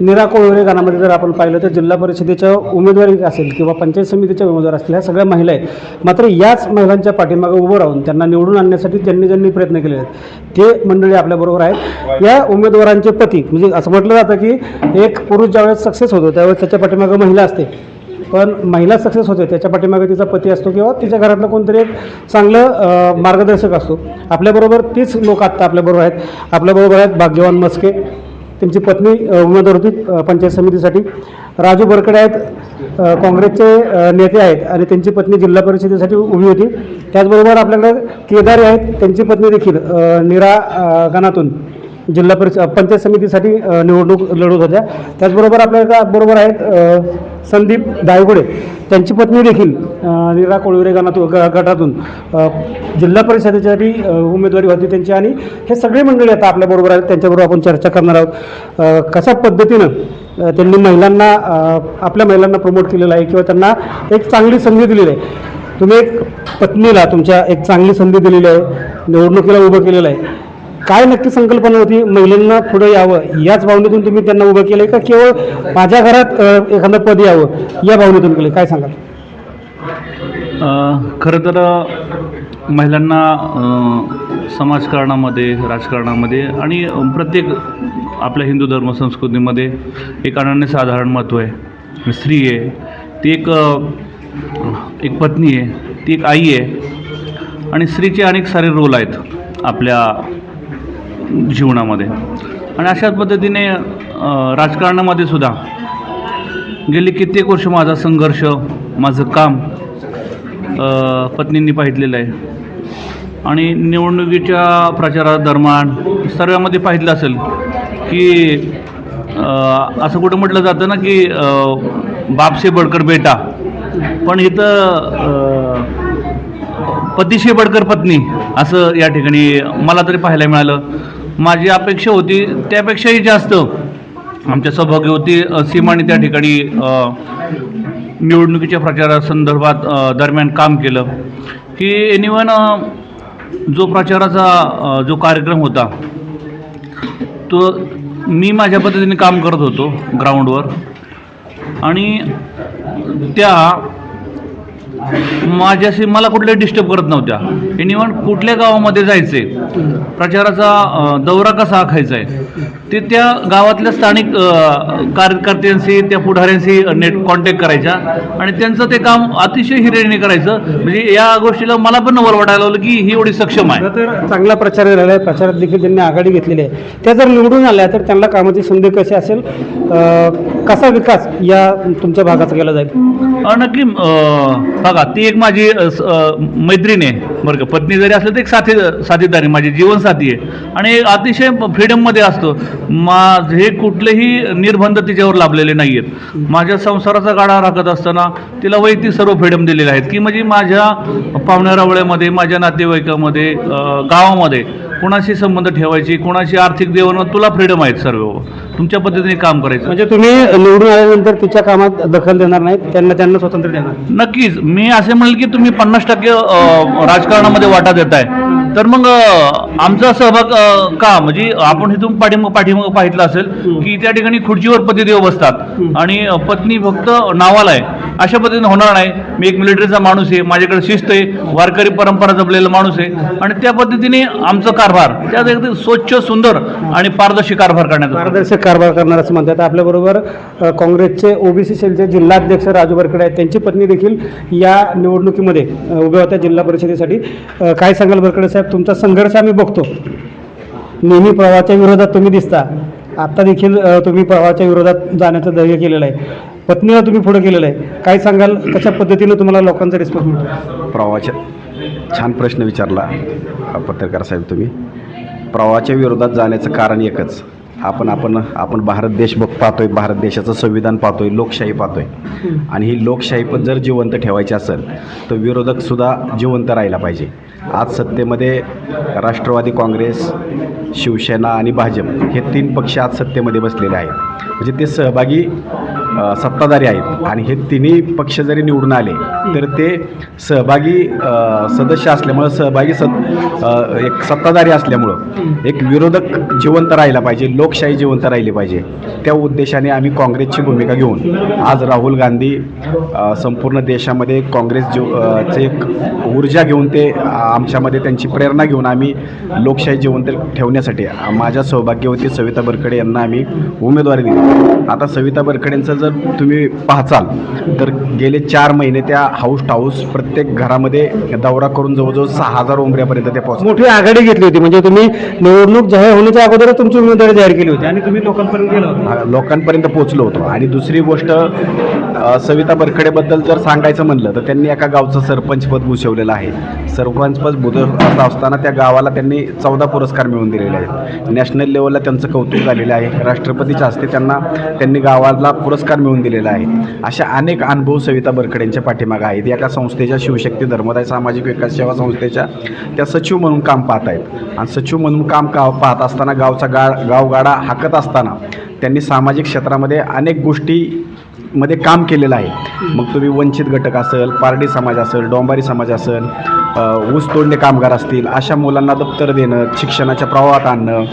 निरा कोळवरे गाण्यामध्ये जर आपण पाहिलं तर जिल्हा परिषदेच्या उमेदवारी असेल किंवा पंचायत समितीच्या उमेदवार असतील ह्या सगळ्या महिला आहेत. मात्र याच महिलांच्या पाठीमागे उभं राहून त्यांना निवडून आणण्यासाठी ज्यांनी ज्यांनी प्रयत्न केले आहेत ते मंडळी आपल्याबरोबर आहेत. या उमेदवारांचे पती म्हणजे असं म्हटलं जातं की एक पुरुष ज्यावेळेस सक्सेस होतो त्यावेळेस त्याच्या पाठीमागे महिला असते. पण महिला सक्सेस होते त्याच्या पाठीमागे तिचा पती असतो किंवा तिच्या घरातलं कोणतरी एक चांगलं मार्गदर्शक असतो. आपल्याबरोबर तीच लोक आत्ता आपल्याबरोबर आहेत. आपल्याबरोबर आहेत भाग्यवान मस्के. त्यांची पत्नी उमेदवार होती पंचायत समितीसाठी. राजू बरकडे आहेत काँग्रेसचे नेते आहेत आणि त्यांची पत्नी जिल्हा परिषदेसाठी उभी होती. त्याचबरोबर आपल्याकडे केदारे आहेत त्यांची पत्नी देखील निरा गानातून जिल्हा परिषद पंचायत समितीसाठी निवडणूक लढवत होत्या. त्याचबरोबर आपल्याला बरोबर आहेत संदीप दायगुडे त्यांची पत्नी देखील निरा कोळवरे गणातून ग- गटातून जिल्हा परिषदेसाठी उमेदवारी होती त्यांची आणि हे सगळे मंडळी आता आपल्याबरोबर आहेत त्यांच्याबरोबर आपण चर्चा करणार आहोत. कशा पद्धतीनं त्यांनी महिलांना आपल्या महिलांना प्रमोट केलेलं आहे किंवा त्यांना एक चांगली संधी दिलेली आहे? तुम्ही एक पत्नीला तुमच्या एक चांगली संधी दिलेली आहे निवडणुकीला उभं केलेलं आहे. काय नक्की संकल्पना होती? महिलांना पुढे यावं याच भावनेतून तुम्ही त्यांना उभं केलं का? केवळ माझ्या घरात एखादं पद यावं या भावनेतून केलं काय सांगाल? खरं तर महिलांना समाजकारणामध्ये राजकारणामध्ये आणि प्रत्येक आपल्या हिंदू धर्म संस्कृतीमध्ये एक अनन्यसाधारण महत्त्व आहे. स्त्री आहे ती एक एक पत्नी आहे ती एक आई आहे आणि स्त्रीचे अनेक सारे रोल आहेत आपल्या जीवनामध्ये. आणि अशाच पद्धतीने राजकारणामध्ये सुद्धा गेली कित्येक वर्ष माझा संघर्ष माझं काम पत्नींनी पाहितलेलं आहे. आणि निवडणुकीच्या प्रचारादरम्यान सर्वांमध्ये पाहिलं असेल की असं कुठं म्हटलं जातं ना की अ, बापसे बडकर बेटा. पण इथं पतीशे बडकर पत्नी असं या ठिकाणी मला तरी पाहायला मिळालं. माझी अपेक्षा होती त्यापेक्षाही जास्त. आमच्या सहभागी होती सीमाने त्या ठिकाणी निवडणुकीच्या प्रचारासंदर्भात दरम्यान काम केलं. की एनिवन जो प्रचाराचा जो कार्यक्रम होता तो मी माझ्या पद्धतीने काम करत होतो ग्राउंडवर. आणि त्या माझ्याशी मला कुठल्याही डिस्टर्ब करत नव्हत्या. एनिवन कुठल्या गावामध्ये जायचे प्रचाराचा दौरा कसा आखायचा आहे ते त्या गावातल्या स्थानिक कार्यकर्त्यांशी त्या पुढाऱ्यांशी नेट कॉन्टॅक्ट करायच्या. आणि त्यांचं ते काम अतिशय हिरिरीने करायचं. म्हणजे या गोष्टीला मला पण नवल वाटायला लागलं की ही एवढी सक्षम आहे. तर चांगला प्रचार झालेला आहे प्रचारात देखील त्यांनी आघाडी घेतलेली आहे. त्या जर निवडून आल्या तर त्यांना कामाची संधी कशी असेल? कसा विकास या तुमच्या भागाचा केला जाईल? नक्की बघा ती एक माझी स- मैत्रीण आहे बरं का. पत्नी जरी असलं तर एक साथी साथीदार आहे माझी जीवनसाथी आहे. आणि अतिशय फ्रीडममध्ये असतो. माझे कुठलेही निर्बंध तिच्यावर लाभलेले नाही आहेत माझ्या संसाराचा गाडा राखत असताना तिला वैयक्तिक सर्व फ्रीडम दिलेले आहेत. की म्हणजे माझ्या पाहुण्यारावळ्यामध्ये माझ्या नातेवाईकामध्ये गावामध्ये कोणाशी संबंध ठेवायची कुणाशी आर्थिक देवाण तुला फ्रीडम आहेत सर्व. तुमच्या पद्धतीने काम करायचं? म्हणजे तुम्ही निवडून आल्यानंतर तिच्या कामात दखल देणार नाहीत त्यांना त्यांना स्वतंत्र देणार नक्कीच. मी असे म्हणेल की तुम्ही पन्नास टक्के राजकारणामध्ये वाटा देताय. तर मग आमचा सहभाग का? म्हणजे आपण इथून पाठीमाग पाठीमाग पाहितलं असेल की त्या ठिकाणी खुर्चीवर पतिदेव बसतात. आणि पत्नी फक्त नावाला आहे. अशा पद्धतीने होणार नाही. मी एक मिलिटरीचा माणूस आहे माझ्याकडे शिस्त आहे वारकरी परंपरा जपलेला माणूस आहे. आणि त्या पद्धतीने आमचा कारभार त्यात एकदम स्वच्छ सुंदर आणि पारदर्शी कारभार करण्यात पारदर्शक कारभार करणार असं म्हणतात. आपल्याबरोबर काँग्रेसचे ओबीसी सेलचे जिल्हाध्यक्ष राजू बरकडे आहेत. त्यांची पत्नी देखील या निवडणुकीमध्ये उभ्या होत्या जिल्हा परिषदेसाठी. काय सांगाल बरकडे साहेब? तुमचा संघर्ष आम्ही बघतो. नेहमी प्रवाहाच्या विरोधात तुम्ही दिसता. आता देखील तुम्ही प्रवाहाच्या विरोधात जाण्याचं धैर्य केलेलं आहे. पत्नीला तुम्ही पुढे केलेलं आहे. काय सांगाल? कशा पद्धतीनं तुम्हाला लोकांचा रिस्पॉन्स मिळतो? प्रवाहाच्या छान प्रश्न विचारला पत्रकार साहेब तुम्ही. प्रवाहाच्या विरोधात जाण्याचं कारण एकच. आपण आपण आपण भारत देश बघ पाहतोय भारत देशाचं संविधान पाहतोय लोकशाही पाहतोय. आणि ही लोकशाही पण जर जिवंत ठेवायची असेल तर विरोधकसुद्धा जिवंत राहिला पाहिजे. आज सत्तेमध्ये राष्ट्रवादी काँग्रेस शिवसेना आणि भाजप हे तीन पक्ष आज सत्तेमध्ये बसलेले आहेत. म्हणजे ते सहभागी सत्ताधारी आहेत. आणि हे तिन्ही पक्ष जरी निवडून आले तर ते सहभागी सदस्य असल्यामुळं सहभागी सद एक सत्ताधारी असल्यामुळं एक विरोधक जिवंत राहिला पाहिजे लोकशाही जिवंत राहिली पाहिजे. त्या उद्देशाने आम्ही काँग्रेसची भूमिका घेऊन आज राहुल गांधी संपूर्ण देशामध्ये काँग्रेस जो चे एक ऊर्जा घेऊन ते आमच्यामध्ये त्यांची प्रेरणा घेऊन आम्ही लोकशाही जिवंत ठेवण्यासाठी माझ्या सौभाग्यवती सविता बरकडे यांना आम्ही उमेदवारी दिली. आता सविता बरकडेंचं जर तुम्ही पाहचाल तर गेले चार महिने त्या हाऊस हाऊस प्रत्येक घरामध्ये दौरा करून जवळजवळ सहा हजार उमऱ्यापर्यंत ते पोहोचले. मोठी आघाडी घेतली होती. म्हणजे तुम्ही निवडणूक जाहीर होण्याच्या अगोदरच तुमची उमेदवारी जाहीर केली होती आणि तुम्ही लोकांपर्यंत गेला होता. लोकांपर्यंत पोहोचलो होतो. आणि दुसरी गोष्ट सविता बरखडेबद्दल जर सांगायचं म्हणलं तर त्यांनी एका गावचं सरपंचपद भूषवलेलं आहे. सरपंचपद भूषवत असताना त्या गावाला त्यांनी चौदा पुरस्कार मिळवून दिलेले आहेत. नॅशनल लेवलला त्यांचं कौतुक झालेलं आहे. राष्ट्रपतीच्या हस्ते त्यांना त्यांनी गावाला पुरस्कार मिळवून दिलेला आहे. अशा अनेक अनुभव सविता बरखडेंच्या पाठीमागे आहेत. एका संस्थेच्या शिवशक्ती धर्मदाय सामाजिक विकास सेवा संस्थेच्या त्या सचिव म्हणून काम पाहत आहेत. आणि सचिव म्हणून काम का पाहत असताना गावचा गाळ गावगाडा हाकत असताना त्यांनी सामाजिक क्षेत्रामध्ये अनेक गोष्टी मध्ये काम केलेलं आहे. मग तुम्ही वंचित घटक असेल पारडी समाज असेल डोंबारी समाज असेल ऊस तोडणे कामगार असतील अशा मुलांना दप्तर देणं शिक्षणाच्या प्रवाहात आणणं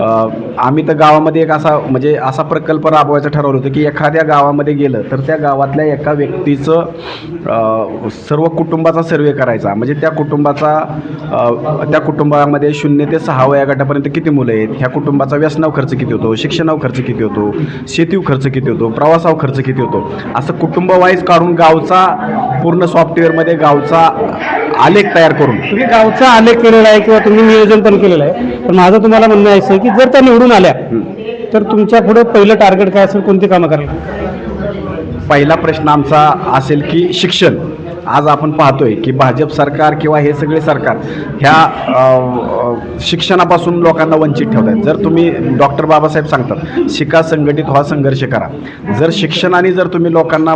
आम्ही तर गावामध्ये एक असा म्हणजे असा प्रकल्प राबवायचं ठरवलं होतं की एखाद्या गावामध्ये गेलं तर त्या गावातल्या एका व्यक्तीचं सर्व कुटुंबाचा सर्वे करायचा. म्हणजे त्या कुटुंबाचा त्या कुटुंबामध्ये शून्य ते सहा वया गटापर्यंत किती मुलं आहेत? ह्या कुटुंबाचा व्यसनाव खर्च किती होतो? शिक्षणावर खर्च किती होतो? शेतीव खर्च किती होतो? प्रवासावर खर्च किती होतो? असं कुटुंबवाईज काढून गावचा पूर्ण सॉफ्टवेअरमध्ये गावचा आलेख तयार करून. तुम्ही गावचा आलेख केलेला आहे किंवा तुम्ही नियोजन पण केलेलं आहे पण माझं तुम्हाला म्हणणं आहे असं की जर त्या निवडून आल्या तर तुमच्यापुढे पहिलं टार्गेट काय असेल कोणती कामं करायला? पहिला प्रश्न आमचा असेल की शिक्षण. आज आपण पाहतोय की भाजप सरकार किंवा हे सगळे सरकार ह्या शिक्षणापासून लोकांना वंचित ठेवतात जर तुम्ही डॉक्टर बाबासाहेब सांगतात शिका संघटित व्हा संघर्ष करा. जर शिक्षणाने जर तुम्ही लोकांना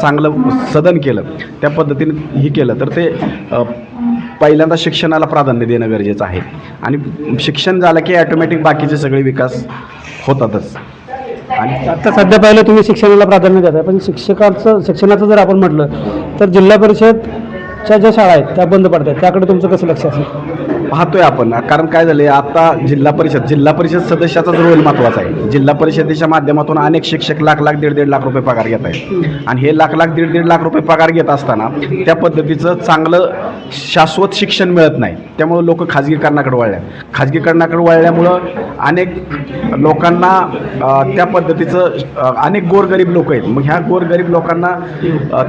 चांगलं सदन केलं त्या पद्धतीने ही केलं तर ते पहिल्यांदा शिक्षणाला प्राधान्य देणं गरजेचं आहे. आणि शिक्षण झालं की ॲटोमॅटिक बाकीचे सगळे विकास होतातच. आणि आता सध्या पाहिलं तुम्ही शिक्षणाला प्राधान्य देत आहे पण शिक्षकाचं शिक्षणाचं जर आपण म्हटलं तर जिल्हा परिषदच्या ज्या शाळा आहेत त्या बंद पडतात. त्याकडे तुमचं कसं लक्ष असेल? पाहतोय आपण. कारण काय झाले आता जिल्हा परिषद जिल्हा परिषद सदस्याचाच रोल महत्त्वाचा आहे जिल्हा परिषदेच्या माध्यमातून अनेक शिक्षक लाख लाख दीड दीड लाख रुपये पगार घेत आहेत. आणि हे लाख लाख दीड दीड लाख रुपये पगार घेत असताना त्या पद्धतीचं चांगलं शाश्वत शिक्षण मिळत नाही. त्यामुळं लोक खाजगीकरणाकडे वळल्या खाजगीकरणाकडे वळल्यामुळं अनेक लोकांना त्या पद्धतीचं अनेक गोरगरीब लोक आहेत. मग ह्या गोरगरीब लोकांना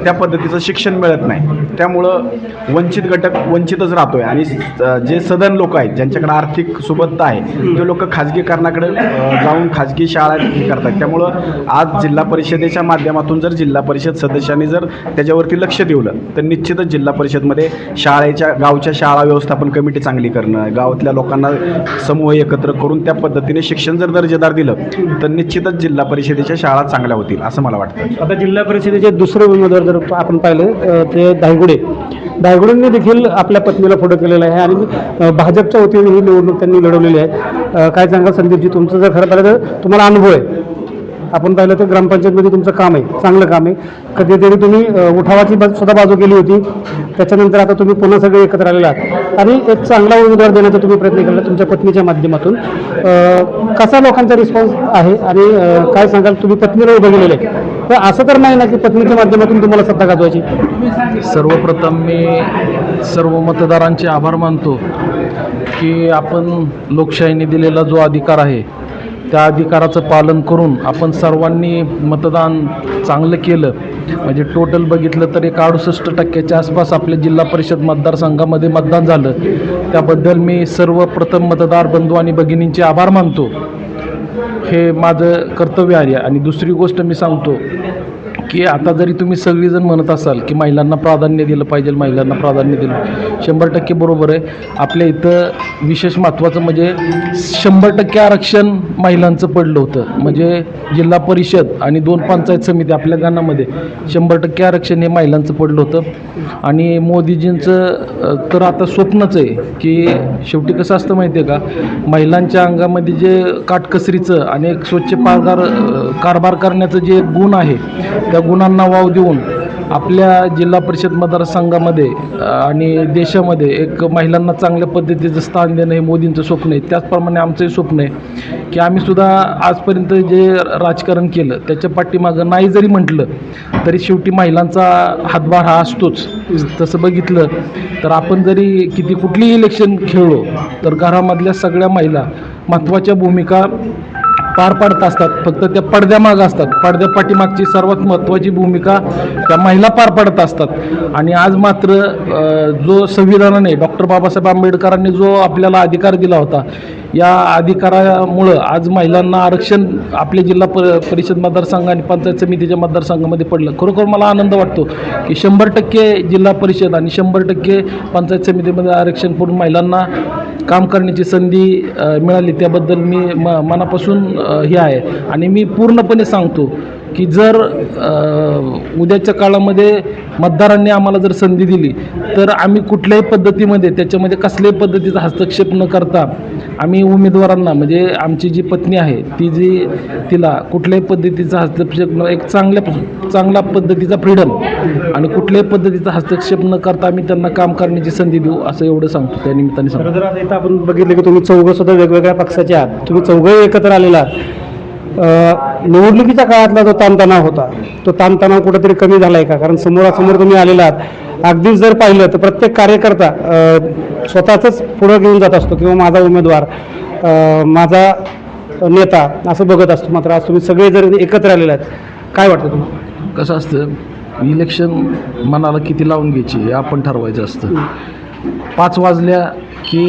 त्या पद्धतीचं शिक्षण मिळत नाही. त्यामुळं वंचित घटक वंचितच राहतोय. आणि जे सदन लोक आहेत ज्यांच्याकडे आर्थिक सुबत्ता आहे ते लोक खाजगीकरणाकडे जाऊन खाजगी शाळा हे करतात. त्यामुळं आज जिल्हा परिषदेच्या माध्यमातून जर जिल्हा परिषद सदस्यांनी जर त्याच्यावरती लक्ष ठेवलं तर निश्चितच जिल्हा परिषदमध्ये शाळेच्या गावच्या शाळा व्यवस्थापन कमिटी चांगली करणं गावातल्या लोकांना समूह एकत्र करून त्या पद्धतीने शिक्षण जर दर्जेदार दिलं तर निश्चितच जिल्हा परिषदेच्या शाळा चांगल्या होतील असं मला वाटतं. आता जिल्हा परिषदेचे दुसरे उमेदवार जर आपण पाहिलं ते धायगुडे धायगुडेंनी देखील आपल्या पत्नीला फोटो केलेला आहे आणि भाजपच्या वतीने ही निवडणूक त्यांनी लढवलेली आहे. काय सांगाल संदीपजी तुमचं जर खरं पाहिलं तर तुम्हाला अनुभव आहे. आपण पाहिलं तर ग्रामपंचायतमध्ये तुमचं काम आहे चांगलं काम आहे. कधीतरी तुम्ही उठावाची सुद्धा बाजू केली होती. त्याच्यानंतर आता तुम्ही पुन्हा सगळे एकत्र आलेला आहात. आणि एक चांगला उमेदवार देण्याचा तुम्ही प्रयत्न केला तुमच्या पत्नीच्या माध्यमातून. कसा लोकांचा रिस्पॉन्स आहे आणि काय सांगाल? तुम्ही पत्नीला उभं केलेलं आहे तर असं तर नाही ना की पत्नीच्या माध्यमातून तुम्हाला सत्ता गाजवायची? सर्वप्रथम मी सर्व मतदारांचे आभार मानतो की आपण लोकशाहीने दिलेला जो अधिकार आहे त्या अधिकाराचं पालन करून आपण सर्वांनी मतदान चांगलं केलं. म्हणजे टोटल बघितलं तर एक अडुसष्ट टक्क्याच्या आसपास आपल्या जिल्हा परिषद मतदारसंघामध्ये मतदान झालं. त्याबद्दल मी सर्वप्रथम मतदार बंधू आणि भगिनींचे आभार मानतो. हे माझं कर्तव्य आहे आणि दुसरी गोष्ट मी सांगतो की आता जरी तुम्ही सगळीजण म्हणत असाल की महिलांना प्राधान्य दिलं पाहिजे महिलांना प्राधान्य दिलं शंभर टक्के बरोबर आहे. आपल्या इथं विशेष महत्त्वाचं म्हणजे शंभर टक्के आरक्षण महिलांचं पडलं होतं. म्हणजे जिल्हा परिषद आणि दोन पंचायत समिती आपल्या गाणामध्ये शंभर टक्के आरक्षण हे महिलांचं पडलं होतं. आणि मोदीजींचं तर आता स्वप्नच आहे की शेवटी कसं असतं माहिती आहे का? महिलांच्या अंगामध्ये जे काटकसरीचं आणि एक स्वच्छ पारगार कारभार करण्याचं जे गुण आहे त्या गुणांना वाव देऊन आपल्या जिल्हा परिषद मतदारसंघामध्ये आणि देशामध्ये एक महिलांना चांगल्या पद्धतीचं स्थान देणं हे मोदींचं स्वप्न आहे. त्याचप्रमाणे आमचंही स्वप्न आहे की आम्ही सुद्धा आजपर्यंत जे राजकारण केलं त्याच्या पाठीमागं नाही जरी म्हटलं तरी शेवटी महिलांचा हातभार हा असतोच. तसं बघितलं तर आपण जरी किती कुठलीही इलेक्शन खेळलो तर घरामधल्या सगळ्या महिला महत्त्वाच्या भूमिका पार पाडत असतात फक्त त्या पडद्यामाग असतात. पडद्या पाठीमागची सर्वात महत्त्वाची भूमिका त्या महिला पार पाडत असतात. आणि आज मात्र जो संविधानाने डॉक्टर बाबासाहेब आंबेडकरांनी जो आपल्याला अधिकार दिला होता या अधिकारामुळं आज महिलांना आरक्षण आपल्या जिल्हा प परिषद मतदारसंघ आणि पंचायत समितीच्या मतदारसंघामध्ये पडलं. खरोखर मला आनंद वाटतो की शंभर टक्के जिल्हा परिषद आणि शंभर टक्के पंचायत समितीमध्ये आरक्षण पडून महिलांना काम करण्याची संधी मिळाली. त्याबद्दल मी म मनापासून हे आहे. आणि मी पूर्णपणे सांगतो की जर उद्याच्या काळामध्ये मतदारांनी आम्हाला जर संधी दिली तर आम्ही कुठल्याही पद्धतीमध्ये त्याच्यामध्ये कसल्याही पद्धतीचा हस्तक्षेप न करता आम्ही उमेदवारांना म्हणजे आमची जी पत्नी आहे ती जी तिला कुठल्याही पद्धतीचा हस्तक्षेप न एक चांगल्या चांगल्या पद्धतीचा फ्रीडम आणि कुठल्याही पद्धतीचा हस्तक्षेप न करता आम्ही त्यांना काम करण्याची संधी देऊ असं एवढं सांगतो त्या निमित्ताने सांगतो. आपण बघितलं की तुम्ही चौघं सुद्धा वेगवेगळ्या पक्षाचे आहात. तुम्ही चौघंही एकत्र आलेला आहात. निवडणुकीच्या काळातला जो ताणतणाव होता तो ताणतणाव कुठेतरी कमी झाला आहे का? कारण समोरासमोर तुम्ही आलेला आहात. अगदीच जर पाहिलं तर प्रत्येक कार्यकर्ता स्वतःच स्वतःचंच पुढं घेऊन जात असतो किंवा माझा उमेदवार माझा नेता असं बघत असतो. मात्र आज तुम्ही सगळे जर एकत्र आलेले आहेत काय वाटतं तुम्हाला? कसं असतं इलेक्शन मनाला किती लावून घ्यायची हे आपण ठरवायचं असतं. पाच वाजल्या की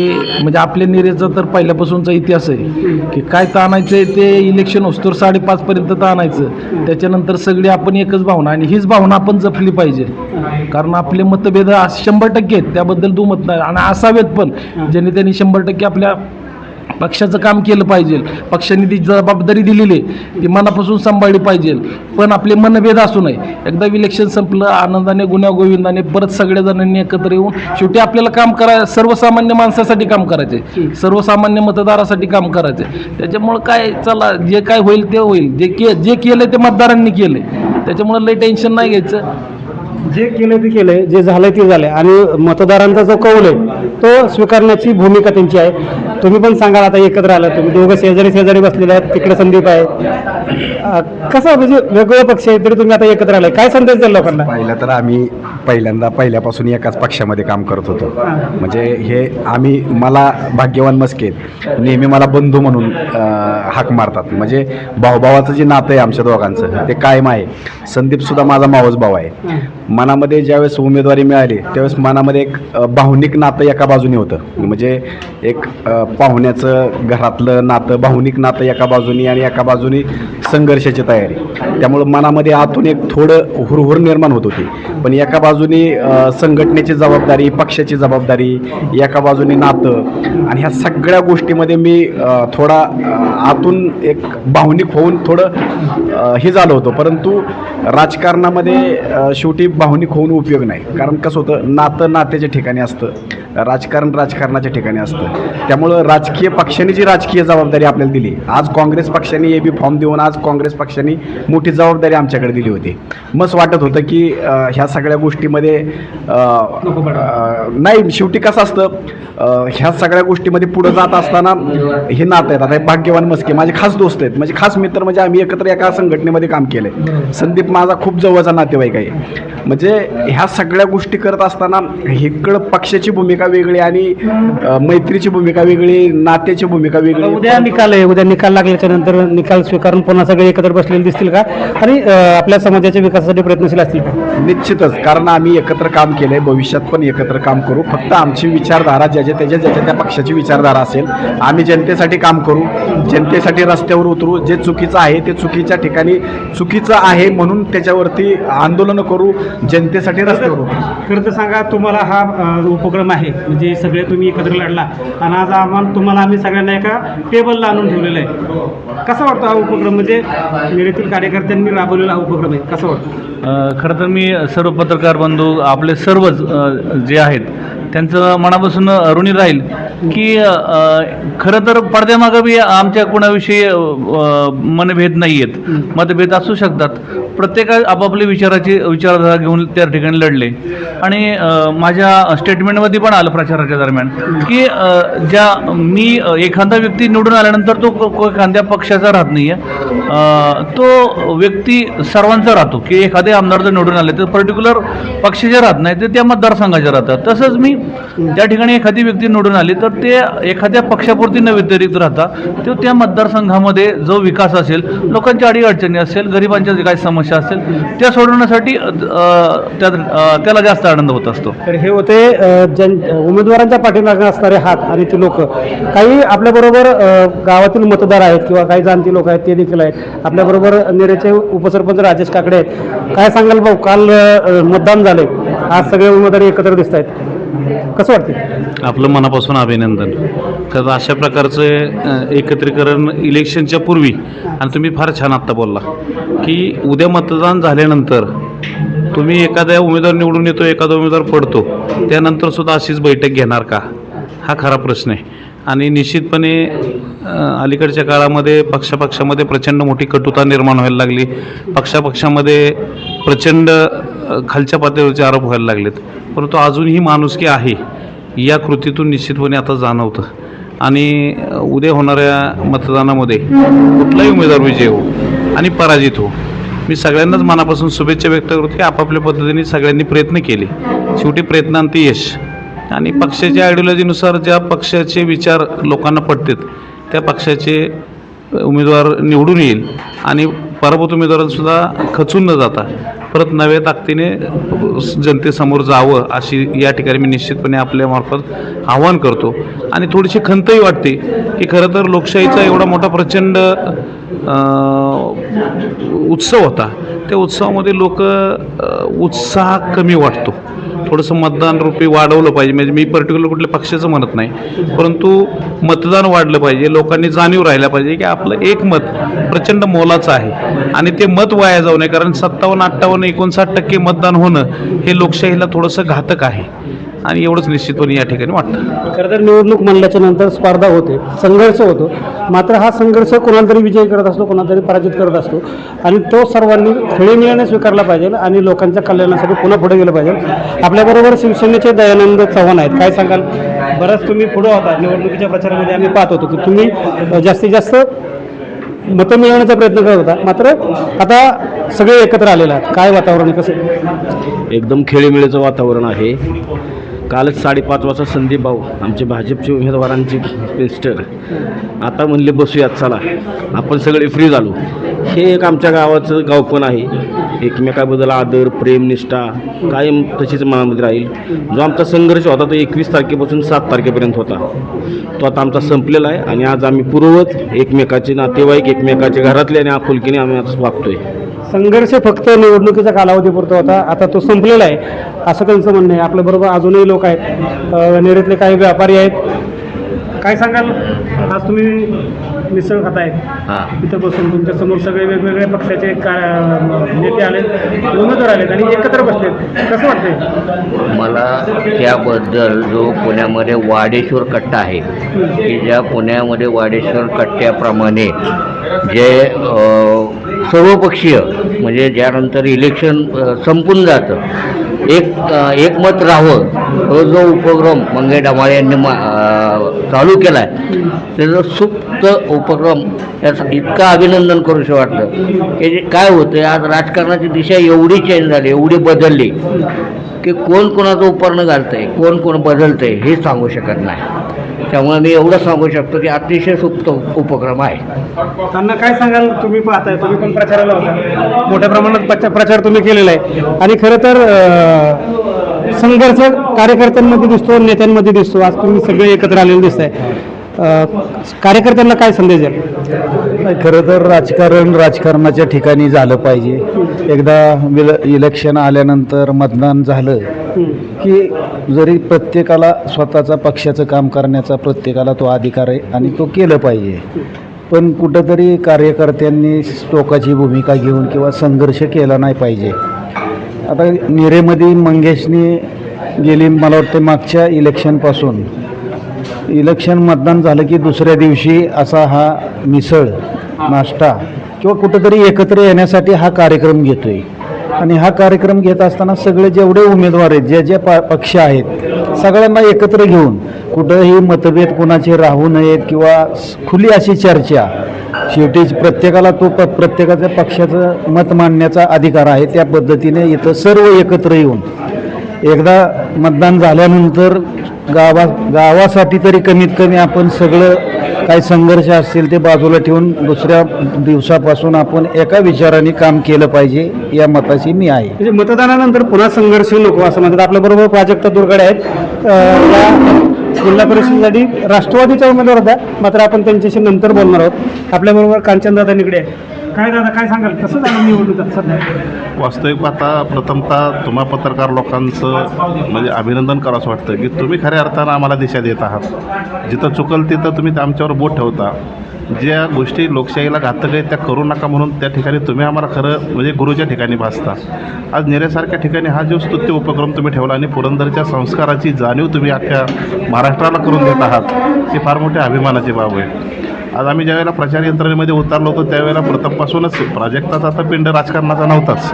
म्हणजे आपल्या निरेचा तर पहिल्यापासूनचा इतिहास आहे की काय ताणायचं आहे ते इलेक्शन होस्तोर साडेपाचपर्यंत ताणायचं. त्याच्यानंतर सगळी आपण एकच भावना आणि हीच भावना आपण जपली पाहिजे. कारण आपले मतभेद शंभर टक्के आहेत त्याबद्दल दुमत नाही. आणि असावेत पण ज्यांनी त्यांनी शंभर टक्के आपल्या पक्षाचं काम केलं पाहिजे. पक्षाने ती जबाबदारी दिलेली आहे. ती मनापासून सांभाळली पाहिजे. पण आपले मनभेद असू नये. एकदा इलेक्शन संपलं आनंदाने गुन्ह्या गोविंदाने परत सगळ्या जणांनी एकत्र येऊन शेवटी आपल्याला काम करा सर्वसामान्य माणसासाठी काम करायचे. सर्वसामान्य मतदारासाठी काम करायचे. त्याच्यामुळं काय चला जे काय होईल ते होईल. जे के जे केलं ते मतदारांनी केलं त्याच्यामुळं लई टेन्शन नाही घ्यायचं. जे केलं ते केलंय जे झालंय ते झालंय. आणि मतदारांचा जो कौल आहे तो स्वीकारण्याची भूमिका त्यांची आहे. तुम्ही पण सांगाल आता एकत्र आला तुम्ही दोघं शेजारी शेजारी बसलेले आहेत तिकडे संदीप आहे. कसं म्हणजे वेगवेगळे पक्ष आहेत तरी तुम्ही आता एकत्र आलाय. काय संदेश द्याल लोकांना? पहिलं तर आम्ही पहिल्यांदा पहिल्यापासून एकाच पक्षामध्ये काम करत होतो. म्हणजे हे आम्ही मला भाग्यवान मस्केत नेहमी मला बंधू म्हणून हाक मारतात. म्हणजे भाऊभावाचं जे नातं आहे आमच्या दोघांचं ते कायम आहे. संदीप सुद्धा माझा मावस भाऊ आहे. मनामध्ये ज्यावेळेस उमेदवारी मिळाली त्यावेळेस मनामध्ये एक भावनिक नातं एका बाजूने होतं. म्हणजे एक पाहुण्याचं घरातलं नातं भावनिक नातं एका बाजूनी आणि एका बाजूनी संघर्षाची तयारी. त्यामुळं मनामध्ये आतून एक थोडं हुरहुर निर्माण होत होती. पण एका बाजूनी संघटनेची जबाबदारी पक्षाची जबाबदारी एका बाजूने नातं. आणि ह्या सगळ्या गोष्टीमध्ये मी थोडा आतून एक भावनिक होऊन थोडं हे झालं होतं. परंतु राजकारणामध्ये शेवटी भावनिक होऊन उपयोग नाही. कारण कसं होतं नातं नात्याच्या ठिकाणी असतं. राजकारण राजकारणाच्या ठिकाणी असतं. त्यामुळं राजकीय पक्षाने जी राजकीय जबाबदारी आपल्याला दिली आज काँग्रेस पक्षाने ए बी फॉर्म देऊन आज काँग्रेस पक्षाने मोठी जबाबदारी आमच्याकडे दिली होती. मस्त वाटत होतं की ह्या सगळ्या गोष्टी गोष्टीमध्ये नाही शेवटी कसं असतं ह्या सगळ्या गोष्टीमध्ये पुढं जात असताना हे नातं आहेत. आता हे भाग्यवान मस्के माझे खास दोस्त आहेत. म्हणजे खास मित्र म्हणजे आम्ही एकत्र एका संघटनेमध्ये काम केलं संदीप माझा खूप जवळचा नातेवाईक आहे. म्हणजे ह्या सगळ्या गोष्टी करत असताना इकडं पक्षाची भूमिका वेगळी आणि मैत्रीची भूमिका वेगळी नात्याची भूमिका वेगळी. उद्या निकाल आहे. उद्या निकाल लागल्याच्या नंतर निकाल स्वीकारून पुन्हा सगळे एकत्र बसलेले दिसतील का? आणि आपल्या समाजाच्या विकासासाठी प्रयत्नशील असतील निश्चितच. कारण आम्ही एकत्र काम केलं आहे भविष्यात पण एकत्र काम करू. फक्त आमची विचारधारा ज्याच्या त्याच्या ज्याच्या त्या पक्षाची विचारधारा असेल आम्ही जनतेसाठी काम करू. जनतेसाठी रस्त्यावर उतरू. जे चुकीचं आहे ते चुकीच्या ठिकाणी चुकीचं आहे म्हणून त्याच्यावरती आंदोलनं करू. जनतेसाठी रस्त्यावर उतरू खरं तर सांगा तुम्हाला हा अ, उपक्रम आहे. म्हणजे सगळे तुम्ही एकत्र लढला. आणि आज आम्हाला तुम्हाला आम्ही सगळ्यांना एका टेबलला आणून ठेवलेलं आहे. कसा वाटतो हा उपक्रम? म्हणजे निरेतील कार्यकर्त्यांनी राबवलेला हा उपक्रम आहे. कसा वाटतो? अ, खरं तर मी सर्व पत्रकार बंधू आपले सर्वच जे आहेत त्यांचं मनापासून ऋणी राहील. की खरं तर पडद्यामागं बी आमच्या कुणाविषयी मनभेद नाही आहेत मतभेद असू शकतात. प्रत्येका आपापले विचाराची विचारधारा घेऊन त्या ठिकाणी लढले. आणि माझ्या स्टेटमेंटमध्ये पण आलं प्रचाराच्या दरम्यान की ज्या मी एखादा व्यक्ती निवडून आल्यानंतर तो को- एखाद्या पक्षाचा राहत नाही आहे तो व्यक्ती सर्वांचा राहतो की एखादे आमदार जर निवडून आले तर पर्टिक्युलर पक्षाचे राहत नाही ते त्या मतदारसंघाचे राहतात. तसंच मी त्या ठिकाणी एखादी व्यक्ती निवडून आली तर तर ते एखाद्या पक्षापुरती न व्यतिरिक्त राहता तो त्या मतदारसंघामध्ये जो विकास असेल लोकांच्या अडीअडचणी असेल गरिबांच्या जे काही समस्या असेल त्या सोडवण्यासाठी त्यात त्याला जास्त आनंद होत असतो. तर हे होते जन उमेदवारांच्या पाठीमागे असणारे हात आणि ते लोक. काही आपल्याबरोबर गावातील मतदार आहेत किंवा काही जाणती लोक आहेत ते देखील आहेत. आपल्याबरोबर नेरेचे उपसरपंच राजेश काकडे आहेत. काय सांगाल भाऊ? काल मतदान झाले आज सगळे उमेदवार एकत्र दिसत आहेत कसं वाटतं आपलं मनापासून अभिनंदन. कारण अशा प्रकारचे एकत्रीकरण इलेक्शनच्या पूर्वी आणि तुम्ही फार छान आत्ता बोलला की उद्या मतदान झाल्यानंतर तुम्ही एखाद्या उमेदवार निवडून येतो एखादा उमेदवार पडतो त्यानंतर सुद्धा अशीच बैठक घेणार का? हा खरा प्रश्न आहे. आणि निश्चितपणे अलीकडच्या काळामध्ये पक्षापक्षामध्ये प्रचंड मोठी कटुता निर्माण व्हायला लागली. पक्षापक्षामध्ये प्रचंड खालच्या पातळीवरचे आरोप व्हायला लागलेत. परंतु अजूनही माणुसकी आहे या कृतीतून निश्चितपणे आता जाणवतं. आणि उद्या होणाऱ्या मतदानामध्ये कुठलाही उमेदवार विजय हो आणि पराजित हो मी सगळ्यांनाच मनापासून शुभेच्छा व्यक्त करतो की आपापल्या पद्धतीने सगळ्यांनी प्रयत्न केले. शेवटी प्रयत्नांत यश. आणि पक्षाच्या आयडिओलॉजीनुसार ज्या पक्षाचे विचार लोकांना पडतात त्या पक्षाचे उमेदवार निवडून येईल आणि पराभूत उमेदवारांसुद्धा खचून न जाता परत नव्या ताकदीने जनतेसमोर जावं अशी या ठिकाणी मी निश्चितपणे आपल्यामार्फत आव्हान करतो. आणि थोडीशी खंतही वाटते की खरं तर लोकशाहीचा एवढा मोठा प्रचंड उत्सव होता. त्या उत्सवामध्ये लोक उत्साह कमी वाटतो. थोडंसं मतदान रुपी वाढवलं पाहिजे. म्हणजे मी पर्टिक्युलर कुठल्या पक्षाचं म्हणत नाही. परंतु मतदान वाढलं पाहिजे. लोकांनी जाणीव राहिला पाहिजे की आपलं एक मत प्रचंड मोलाचं आहे. आणि ते मत वाया जाऊ नये. कारण सत्तावन्न अठ्ठावन्न एकोणसाठ टक्के मतदान होणं हे लोकशाहीला थोडंसं घातक आहे. आणि एवढंच निश्चितपणे या ठिकाणी वाटतं. खरं तर निवडणूक म्हणल्याच्या नंतर स्पर्धा होते संघर्ष होतो. मात्र हा संघर्ष कोणाला तरी विजय करत असतो कोणाला तरी पराजित करत असतो. आणि तो सर्वांनी खेळीमेळीने स्वीकारला पाहिजे आणि लोकांच्या कल्याणासाठी पुन्हा पुढे गेलं पाहिजे. आपल्याबरोबर शिवसेनेचे दयानंद चव्हाण आहेत. काय सांगाल? बरंच तुम्ही पुढे होता. निवडणुकीच्या प्रचारामध्ये आम्ही पाहत होतो की तुम्ही जास्तीत जास्त मतं मिळवण्याचा प्रयत्न करत होता. मात्र आता सगळे एकत्र आलेले आहेत. काय वातावरण आहे कसं? एकदम खेळीमेळीचं वातावरण आहे. कालच साडेपाच वाजता संदीप भाऊ आमचे भाजपचे उमेदवारांचे मिनिस्टर आता म्हणले बसूयात चला. आपण सगळे फ्री झालो. हे एक आमच्या गावाचं गाव पण आहे. एकमेकाबद्दल आदर प्रेम निष्ठा कायम तशीच मनामध्ये राहील. जो आमचा संघर्ष होता तो एकवीस तारखेपासून सात तारखेपर्यंत होता. तो आता आमचा संपलेला आहे आणि आज आम्ही पूर्वत एकमेकाचे नातेवाईक एकमेकाचे घरातले आणि आपुलकीने आम्ही आता वागतोय. संघर्ष फक्त निवडणुकीचा कालावधीपुरता होता. आता तो संपलेला आहे. असं त्यांचं म्हणणं आहे. आपल्याबरोबर अजूनही लोक आहेत. नेरेतले काही व्यापारी आहेत. काय सांगाल? आज तुम्ही मिसळ खाताय हां. तिथं बसून तुमच्यासमोर सगळे वेगवेगळ्या पक्षाचे का नेते आलेत उमेदवार आलेत आणि एकत्र बसलेत. कसं वाटतंय? मला त्याबद्दल जो पुण्यामध्ये वाडेश्वर कट्टा आहे की ज्या पुण्यामध्ये वाडेश्वर कट्ट्याप्रमाणे जे सर्वपक्षीय म्हणजे ज्यानंतर इलेक्शन संपून जातं एक एकमत राहावं तो जो उपक्रम मंगे डमाळे यांनी मा चालू केला आहे त्याचं सुप्त उपक्रम याचं इतकं अभिनंदन करूशी वाटतं की जे काय होतं आज राजकारणाची दिशा एवढी चेंज झाली एवढी बदलली की कोण कोणाचं उपकरणं घालतंय कोण कोण बदलतंय हे सांगू शकत नाही. त्यामुळे मी एवढं सांगू शकतो की अतिशय सुप्त उपक्रम आहे. त्यांना काय सांगाल तुम्ही पाहताय तुम्ही पण प्रचाराला होता. मोठ्या प्रमाणात प्रचार तुम्ही केलेला आहे. आणि खरं तर संघर्ष कार्यकर्त्यांमध्ये दिसतो नेत्यांमध्ये दिसतो. आज तुम्ही सगळे एकत्र आलेले दिसत आहे कार्यकर्त्यांना काय संदेश द्याल? खरं तर राजकारण राजकारणाच्या ठिकाणी झालं पाहिजे. एकदा विल इलेक्शन आल्यानंतर मतदान झालं की जरी प्रत्येकाला स्वतःचा पक्षाचं काम करण्याचा प्रत्येकाला तो अधिकार आहे आणि तो केलं पाहिजे. पण कुठंतरी कार्यकर्त्यांनी टोकाची भूमिका घेऊन किंवा संघर्ष केला नाही पाहिजे. आता निरेमध्ये मंगेशनी गेली मला वाटतं मागच्या इलेक्शनपासून इलेक्शन मतदान झालं की दुसऱ्या दिवशी असा हा मिसळ नाश्ता किंवा कुठंतरी एकत्र येण्यासाठी हा कार्यक्रम घेतोय. आणि हा कार्यक्रम घेत असताना सगळे जेवढे उमेदवार आहेत जे जे प पक्ष आहेत सगळ्यांना एकत्र घेऊन कुठंही मतभेद कुणाचे राहू नयेत किंवा खुली अशी चर्चा शेवटी प्रत्येकाला तो प प्रत्येकाच्या पक्षाचं मत मांडण्याचा अधिकार आहे त्या पद्धतीने इथं सर्व एकत्र येऊन एकदा मतदान झाल्यानंतर गावा गावासाठी तरी कमीत कमी आपण सगळं काही संघर्ष असतील ते बाजूला ठेवून दुसऱ्या दिवसापासून आपण एका विचाराने काम केलं पाहिजे या मताशी मी आहे. म्हणजे मतदानानंतर पुन्हा संघर्ष नको असं म्हणतात. आपल्याबरोबर प्राजक्ता दुर्गडे आहेत. जिल्हा परिषदेसाठी राष्ट्रवादीच्या उमेदवार होत्या मात्र आपण त्यांच्याशी नंतर बोलणार आहोत. आपल्याबरोबर कांचनदादा निगडे आहे काय दादा काय सांगाल? कसं झालं निवडणूक सध्या? वास्तविक आता प्रथमतः तुम्हा पत्रकार लोकांचं म्हणजे अभिनंदन करावंसं वाटतं की तुम्ही खऱ्या अर्थानं आम्हाला दिशा देत आहात. जिथं चुकल तिथं तुम्ही आमच्यावर बोट ठेवता. ज्या गोष्टी लोकशाहीला घातक आहेत त्या करू नका म्हणून त्या ठिकाणी तुम्ही आम्हाला खरं म्हणजे गुरुच्या ठिकाणी भासता. आज नेरेसारख्या ठिकाणी हा जो स्तुत्य उपक्रम तुम्ही ठेवला आणि पुरंदरच्या संस्काराची जाणीव तुम्ही अख्ख्या महाराष्ट्राला करून देत आहात ही फार मोठ्या अभिमानाची बाब आहे. आज आम्ही ज्यावेळेला प्रचार यंत्रणेमध्ये उतरलो होतो त्यावेळेला प्रथमपासूनच प्राजक्ताचा तर पिंड राजकारणाचा नव्हताच.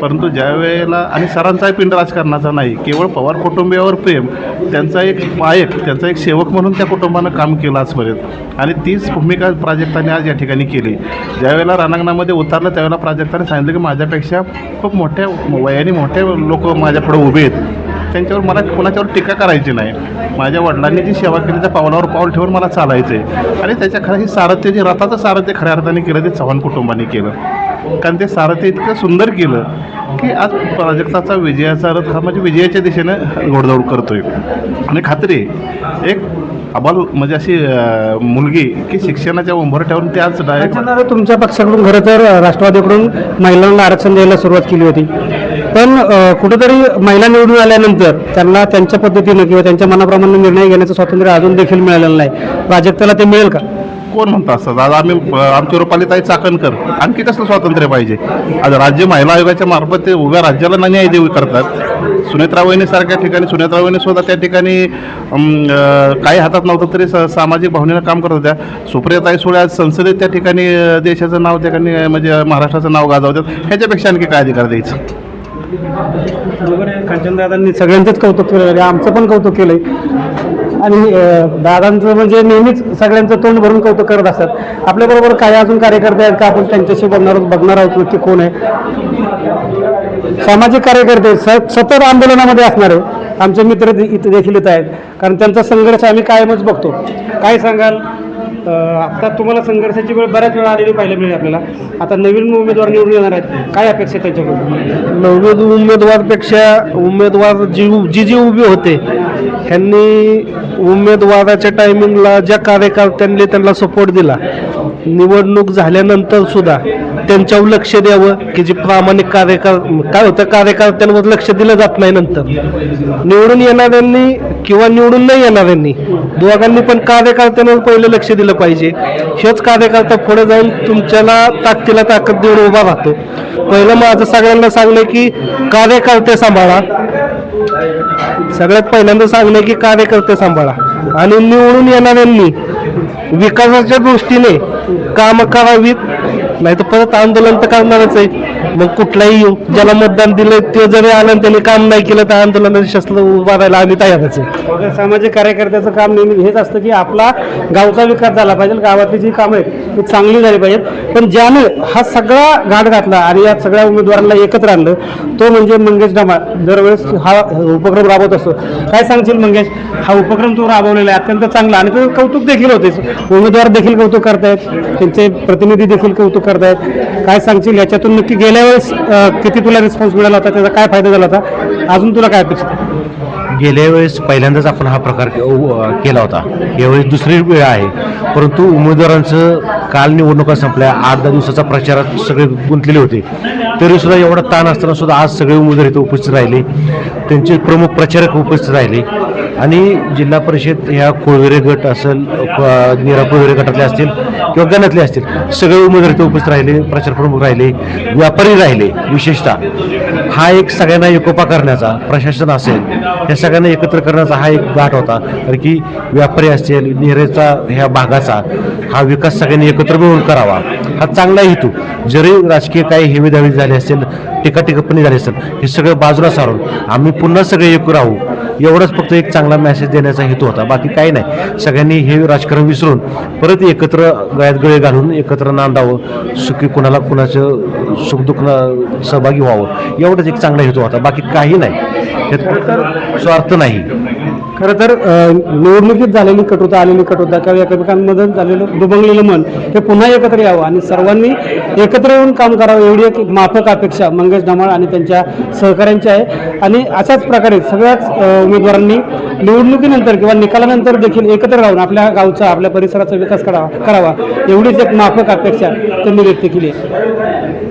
परंतु ज्यावेळेला आणि सरांचाही पिंड राजकारणाचा नाही केवळ पवार कुटुंबियावर प्रेम त्यांचा एक पायक त्यांचा एक सेवक म्हणून त्या कुटुंबानं काम केलं आजपर्यंत. आणि तीच भूमिका प्राजक्ताने आज या ठिकाणी केली. ज्यावेळेला रणांगणामध्ये उतरलं त्यावेळेला प्राजक्ताने सांगितलं की माझ्यापेक्षा खूप मोठ्या वयाने मोठे लोक माझ्यापुढे उभे आहेत. त्यांच्यावर मला कोणाच्यावर टीका करायची नाही. माझ्या वडिलांनी जी सेवा केली त्या पावलावर पाऊल ठेवून मला चालायचं. आहे आणि त्याच्या खरं हे सारथ्य जे रथाचं सारथ्य खऱ्या अर्थाने केलं ते चव्हाण कुटुंबाने केलं. कारण ते सारथ्य इतकं सुंदर केलं की आज प्राजक्ताचा विजयाचा रथ हा म्हणजे विजयाच्या दिशेनं घोडदौड करतोय. आणि खात्री एक अबाल म्हणजे अशी मुलगी की शिक्षणाच्या उंबरठ्यावरून ते आज डायरेक्ट तुमच्या पक्षाकडून खरं तर राष्ट्रवादीकडून महिलांना आरक्षण द्यायला सुरुवात केली होती. पण कुठेतरी महिला निवडून आल्यानंतर त्यांना त्यांच्या पद्धतीनं किंवा त्यांच्या मनाप्रमाणे निर्णय घेण्याचं स्वातंत्र्य अजून देखील मिळालेलं नाही. प्राजक्ताला ते मिळेल का? कोण म्हणतं असतात आज आम्ही आमची रुपालीताई चाकणकर आणखी कसलं स्वातंत्र्य पाहिजे? आज राज्य महिला आयोगाच्या मार्फत ते उभ्या राज्याला ना न्याय देऊ करतात. सुनेत्रा वहिनीसारख्या ठिकाणी सुनेत्रावहिनी सुद्धा त्या ठिकाणी काही हातात नव्हतं तरी स- सामाजिक भावनेनं काम करत होत्या. सुप्रियाताई सुळे आज संसदेत त्या ठिकाणी देशाचं नाव त्या ठिकाणी म्हणजे महाराष्ट्राचं नाव गाजवतात. ह्याच्यापेक्षा आणखी काय अधिकार द्यायचं? बरोबर आहे. कांचनदादांनी सगळ्यांचंच कौतुक केलं आमचं पण कौतुक केलंय. आणि दादांचं म्हणजे नेहमीच सगळ्यांचं तोंड भरून कौतुक करत असतात. आपल्याबरोबर काही अजून कार्यकर्ते आहेत का आपण त्यांच्याशी बोलणार बघणार आहोत नक्की कोण आहे? सामाजिक कार्यकर्ते स सतत आंदोलनामध्ये असणार आहे आमचे मित्र दे- इथे देखील इथं आहेत. कारण त्यांचा संघर्ष आम्ही कायमच बघतो. काय सांगाल? आता तुम्हाला संघर्षाची वेळ बऱ्याच वेळा आलेली पाहायला मिळेल आपल्याला. आता नवीन उमेदवार निवडून येणार आहेत. काय अपेक्षा त्यांच्याकडून नवीन उमेदवारपेक्षा उमेदवार जी जी जी उभे होते ह्यांनी उमेदवाराच्या टायमिंगला ज्या कार्यकर्त्यांनी त्यांना सपोर्ट दिला निवडणूक झाल्यानंतर सुद्धा त्यांच्यावर लक्ष द्यावं की जे प्रामाणिक कार्यकर काय होतं कार्यकर्त्यांवर लक्ष दिलं जात नाही नंतर. निवडून येणाऱ्यांनी किंवा निवडून नाही येणाऱ्यांनी दोघांनी पण कार्यकर्त्यांवर पहिलं लक्ष दिलं पाहिजे. हेच कार्यकर्ता पुढे जाऊन तुमच्याला ताकदीला ताकद देऊन उभा राहतो. पहिलं माझं सगळ्यांना सांगणं की कार्यकर्ते सांभाळा. सगळ्यात पहिल्यांदा सांगणं की कार्यकर्ते सांभाळा. आणि निवडून येणाऱ्यांनी विकासाच्या दृष्टीने कामं करावीत नाही तर परत आंदोलन तर करणारच आहे. मग कुठलाही येऊ ज्याला मतदान दिलं ते जरी आलं त्याने काम नाही केलं तर आंदोलनाचे शस्त्र उभारायला आम्ही तयारच आहे. सामाजिक कार्यकर्त्याचं काम नेहमी हेच असतं की आपला गावचा विकास झाला पाहिजे गावातली जी कामं आहेत ती चांगली झाली पाहिजेत. पण ज्याने हा सगळा घाट घातला आणि या सगळ्या उमेदवारांना एकत्र आणलं तो म्हणजे मंगेश डामा दरवेळेस हा उपक्रम राबवत असतो. काय सांगशील मंगेश? हा उपक्रम तो राबवलेला आहे अत्यंत चांगला. आणि तो कौतुक देखील होते उमेदवार देखील कौतुक करतायत त्यांचे प्रतिनिधी देखील कौतुक करतायत? काय सांगशील? याच्यातून नक्की गेल्या वेळेस किती तुला रिस्पॉन्स मिळाला होता? त्याचा काय फायदा झाला होता? अजून तुला काय अपेक्षित आहे? गेल्या वेळेस पहिल्यांदाच आपण हा प्रकार के- केला होता. यावेळेस दुसरी वेळ आहे. परंतु उमेदवारांचं काल निवडणुका संपल्या. आठ दहा दिवसाचा प्रचारात सगळे गुंतलेले होते. तरी सुद्धा एवढा ताण असताना सुद्धा आज सगळे उमेदवार इथे उपस्थित राहिले. त्यांचे प्रमुख प्रचारक उपस्थित राहिले. आणि जिल्हा परिषद ह्या कोळवेरे गट असेल निरा कोळवेरे गटातले असतील किंवा गणातले असतील सगळे उमेदवार इथे उपस्थित राहिले प्रचार प्रमुख राहिले व्यापारी राहिले विशेषतः. हा एक सगळ्यांना एकोपा करण्याचा प्रशासन असेल या सगळ्यांना एकत्र करण्याचा हा एक घाट होता. कारण की व्यापारी असेल नेहरेचा ह्या भागाचा हा विकास सगळ्यांनी एकत्र मिळून करावा. हा चांगला हेतू. जरी राजकीय काही हेवेदावे झाली असेल टीका टिकपणी झाली असेल हे सगळं बाजूला सारून आम्ही पुन्हा सगळे एक राहू. एवढंच फक्त एक चांगला मेसेज देण्याचा हेतू होता. बाकी काही नाही. सगळ्यांनी हे राजकारण विसरून परत एकत्र गळ्यात गळे घालून एकत्र नांदावं सुखी कुणाला कुणाचं सुखदुःख सहभागी व्हावं एवढंच एक चांगला हेतू होता. बाकी काही नाही. त्यात स्वार्थ नाही. खरं तर निवडणुकीत झालेली कटुता आलेली कटुता किंवा एकमेकांमध्ये झालेलं दुबंगलेलं मन हे पुन्हा एकत्र यावं आणि सर्वांनी एकत्र येऊन काम करावं एवढी एक माफक अपेक्षा मंगेश धमाळ आणि त्यांच्या सहकाऱ्यांची आहे. आणि अशाच प्रकारे सगळ्याच उमेदवारांनी निवडणुकीनंतर किंवा निकालानंतर देखील एकत्र राहून आपल्या गावचा आपल्या परिसराचा विकास करावा करावा एवढीच एक माफक अपेक्षा त्यांनी व्यक्त केली आहे.